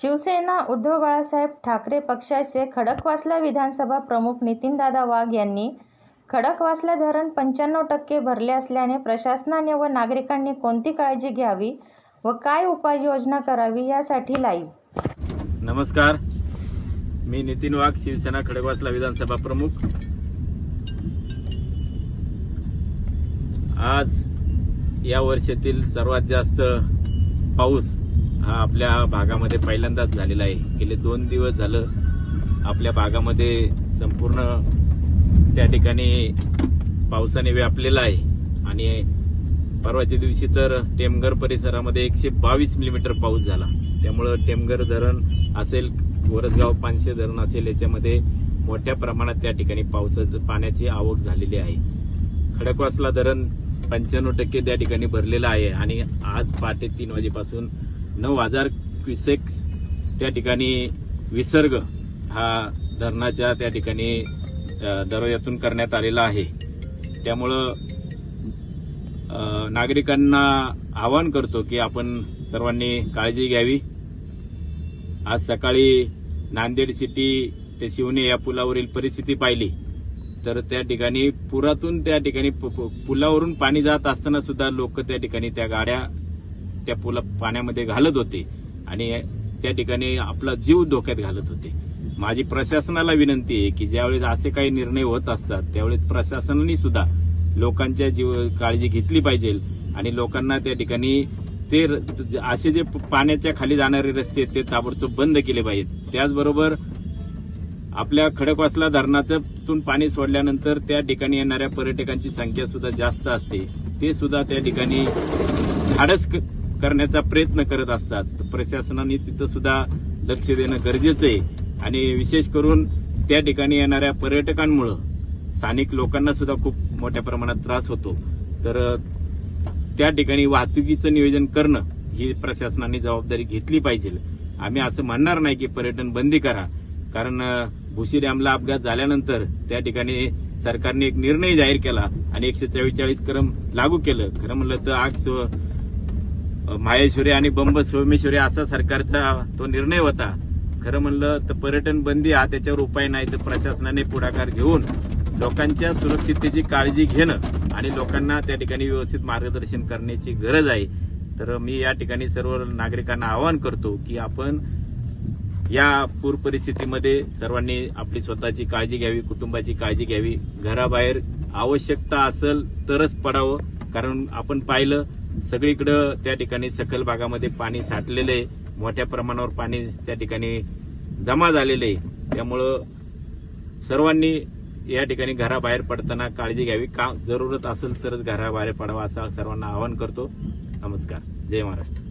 शिवसेना उद्धव बाळासाहेब ठाकरे पक्षाचे खडकवासला विधानसभा प्रमुख नितीनदादा वाघ यांनी खडकवासला धरण पंच्याण्णव टक्के भरले असल्याने प्रशासनाने व नागरिकांनी कोणती काळजी घ्यावी व काय उपाययोजना करावी यासाठी लाईव्ह नमस्कार. मी नितीन वाघ शिवसेना खडकवासला विधानसभा प्रमुख. आज या वर्षातील सर्वात जास्त पाऊस हा आपल्या भागामध्ये पहिल्यांदाच झालेला आहे. गेले दोन दिवस झालं आपल्या भागामध्ये संपूर्ण त्या ठिकाणी पावसाने व्यापलेला आहे. आणि परवाच्या दिवशी तर टेमघर परिसरामध्ये एकशे बावीस मिलीमीटर पाऊस झाला. त्यामुळं टेमघर धरण असेल वरदगाव पानशे धरण असेल याच्यामध्ये मोठ्या प्रमाणात त्या ठिकाणी पावसाचं पाण्याची आवक झालेली आहे. खडकवासला धरण पंच्याण्णव टक्के त्या ठिकाणी भरलेलं आहे. आणि आज पहाटे तीन वाजेपासून नऊ हजार क्युसेक्स त्या ठिकाणी विसर्ग हा धरणाच्या त्या ठिकाणी दरवाज्यातून दरवाजातून करण्यात आलेला आहे. त्यामुळं नागरिकांना आवाहन करतो की आपण सर्वांनी काळजी घ्यावी. आज सकाळी नांदेड सिटी ते शिवणे या पुलावरील परिस्थिती पाहिली. तर त्या ठिकाणी पुरातून त्या ठिकाणी पु- पुलावरून पाणी जात असताना सुद्धा लोक त्या ठिकाणी त्या गाड्या त्या पुला पाण्यामध्ये घालत होते. आणि त्या ठिकाणी आपला जीव धोक्यात घालत होते. माझी प्रशासनाला विनंती आहे की ज्यावेळेस असे काही निर्णय होत असतात त्यावेळेस प्रशासनाने सुद्धा लोकांच्या जीव काळजी घेतली पाहिजे आणि लोकांना त्या ठिकाणी ते र- असे जे पाण्याच्या खाली जाणारे रस्ते आहेत, ते ताबडतोब बंद केले पाहिजेत. त्याचबरोबर आपल्या खडकवासला धरणाचं पाणी सोडल्यानंतर त्या ठिकाणी येणाऱ्या पर्यटकांची संख्या सुद्धा जास्त असते. ते सुद्धा त्या ठिकाणी धाडस करण्याचा प्रयत्न करत असतात. तर प्रशासनाने तिथं सुद्धा लक्ष देणं गरजेचं आहे. आणि विशेष करून त्या ठिकाणी येणाऱ्या पर्यटकांमुळं स्थानिक लोकांना सुद्धा खूप मोठ्या प्रमाणात त्रास होतो. तर त्या ठिकाणी वाहतुकीचं नियोजन करणं ही प्रशासनाने जबाबदारी घेतली पाहिजे. आम्ही असं म्हणणार नाही की पर्यटन बंदी करा. कारण भुशी डॅमला अपघात झाल्यानंतर त्या ठिकाणी सरकारने एक निर्णय जाहीर केला आणि एकशे चव्वेचाळीस क्रम लागू केलं. खरं म्हणलं तर आग माहेश्वरी आणि बंब सोमेश्वरी असा सरकारचा तो निर्णय होता. खरं म्हणलं तर पर्यटन बंदी हा त्याच्यावर उपाय नाही तर प्रशासनाने पुढाकार घेऊन लोकांच्या सुरक्षिततेची काळजी घेणं आणि लोकांना त्या ठिकाणी व्यवस्थित मार्गदर्शन करण्याची गरज आहे. तर मी या ठिकाणी सर्व नागरिकांना आवाहन करतो की आपण या पूर परिस्थितीमध्ये सर्वांनी आपली स्वतःची काळजी घ्यावी कुटुंबाची काळजी घ्यावी. घराबाहेर आवश्यकता असेल तरच पडावं. कारण आपण पाहिलं सगळीकडं त्या ठिकाणी सखल भागामध्ये पाणी साठलेलं आहे मोठ्या प्रमाणावर पाणी त्या ठिकाणी जमा झालेलं आहे त्यामुळं सर्वांनी या ठिकाणी घराबाहेर पडताना काळजी घ्यावी. का जरूरत असेल तरच घराबाहेर पडावा असं सर्वांना आवाहन करतो. नमस्कार. जय महाराष्ट्र.